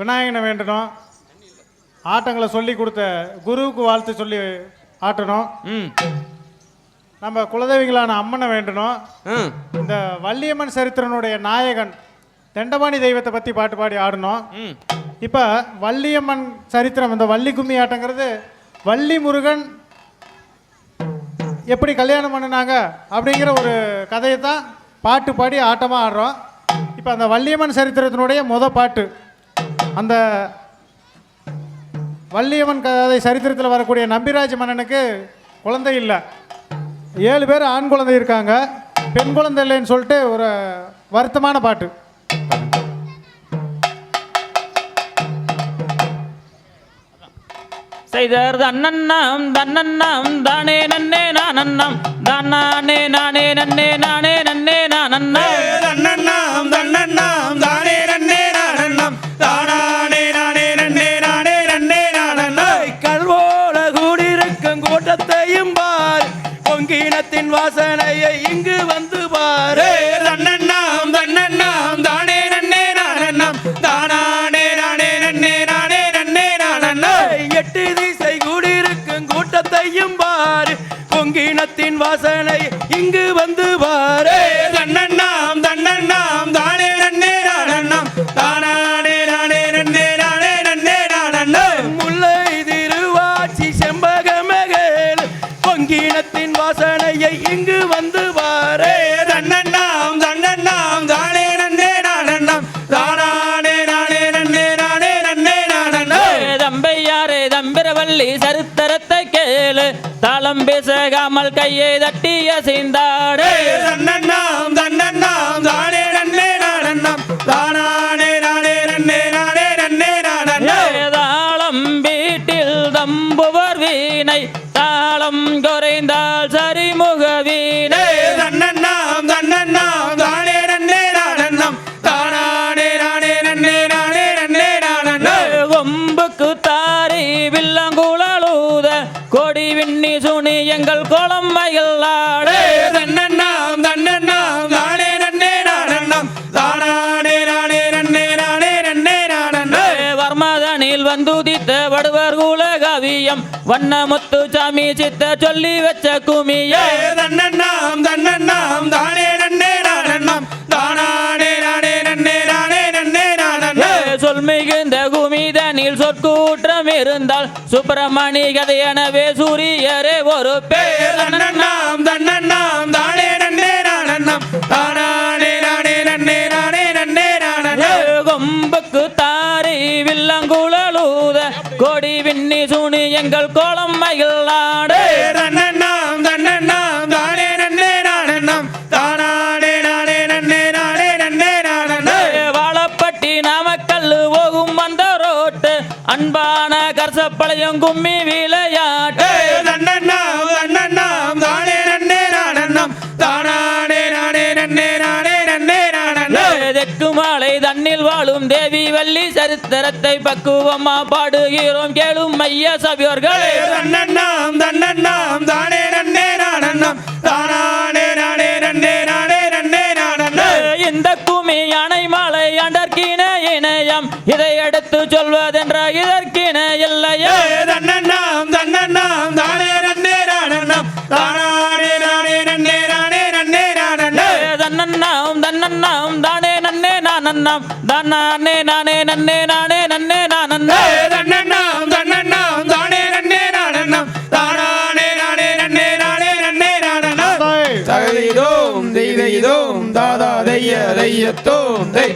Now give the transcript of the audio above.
விநாயகனை வேண்டணும். ஆட்டங்களை சொல்லி கொடுத்த குருவுக்கு வாழ்த்து சொல்லி ஆட்டணும். ம். நம்ம குலதெய்வங்களான அம்மனை வேண்டணும். ம் இந்த வள்ளியம்மன் சரித்திரனுடைய நாயகன் தெண்டபாணி தெய்வத்தை பற்றி பாட்டு பாடி ஆடணும். ம். இப்போ வள்ளியம்மன் சரித்திரம் இந்த வள்ளி கும்மி ஆட்டங்கிறது வள்ளி முருகன் எப்படி கல்யாணம் பண்ணினாங்க அப்படிங்கிற ஒரு கதையை தான் பாட்டு பாடி ஆட்டமாக ஆடுறோம். இப்போ அந்த வள்ளியம்மன் சரித்திரத்தினுடைய முத பாட்டு அந்த வள்ளியம்மன் கதை சரித்திரத்தில் வரக்கூடிய நம்பிராஜ மன்னனுக்கு குழந்தை இல்லை. ஏழு பேர் ஆண் குழந்தை இருக்காங்க. பெண் குழந்தை இல்லைன்னு சொல்லிட்டு ஒரு வருத்தமான பாட்டு. செய்தர் தன்னண்ணாம் தன்னண்ணாம் தானே நன்னே நானண்ணாம் தானே நானே நன்னே நானே நன்னே நான் தன்னண்ணாம் பொங்கினத்தின் வாசனையை இங்கு வந்து பாரு. தன்னண்ணாம் தன்னண்ணாம் தானே நன்னே நானண்ணாம். தானானே நானே நன்னே நானே நன்னே நானண்ணாம். எட்டு திசை கூடியிருக்கும் கூட்டத்தையும் பார். பொங்கினத்தின் வாசனை இங்கு வந்து பாரு. தாளம் பேசகாமல் கையை தட்டி அசைந்தாடு தன்னண்ணாம் தன்னண்ணாம் தானே நன்னே நானண்ணாம் தானானே நானே நன்னே நானே நன்னே நானண்ணாம் தாளம் வீட்டில் தம்புவர் வீணை தாளம் குறைந்தால் சரிமுக வீணை. வந்துதித்த வடுவர் குலகவியம் வண்ணமுத்து சாமி சித்த சொல்லி வச்ச குமிய தன்னண்ணாம் தன்னண்ணாம் தானே நன்னே நானண்ணாம். தானானே நானே நன்னே நானே நன்னே நானண்ணாம். சொல் மிகுந்த குமிதனில் சொற்கூற்றம் இருந்தால் சுப்பிரமணி கதை எனவே சூரியரே ஒரு பேர் தன்னண்ணாம் தன்னண்ணாம் சுனி எங்கள் கோலம் மயிலாடு. தன்னண்ணாம் தன்னண்ணாம் தானே நன்னே நானண்ணாம் தானானே நானே நன்னே நானே நன்னே நானண்ணாம் வாழப்பட்டி நாமக்கல் போகும் வந்த ரோட்டு. அன்பான கரசப்பளையும் கும்மி விளையாட்டு மாலை தன்னில் வாழும் தேவி வள்ளி சரித்திரத்தை பக்குவமா பாடுகிறோம் கேளும் மைய சபியோர்களே. தன்னண்ணாம் தன்னண்ணாம் தானே நன்னே நானண்ணாம். தானானே நானே நன்னே நானே நன்னே இந்த குமி யானை மாலை அண்டர்கின இணையம். இதை எடுத்து சொல்வதென்ற இதற்கின இல்லையா? தன்னண்ணாம் தன்னண்ணாம் தானே நன்னே நானண்ணாம் தானே நானே நன்னே நானே நன்னே நானண்ணா தன்னண்ணாம் தன்னண்ணாம் தானே நன்னே நானண்ணாம் தானானே நானே நன்னே நானே நன்னே நானண்ணாம் தாய். தகதிதோம் தெய்வதோம் தாதா தெய்ய தெய்யத்தோம் தெய்.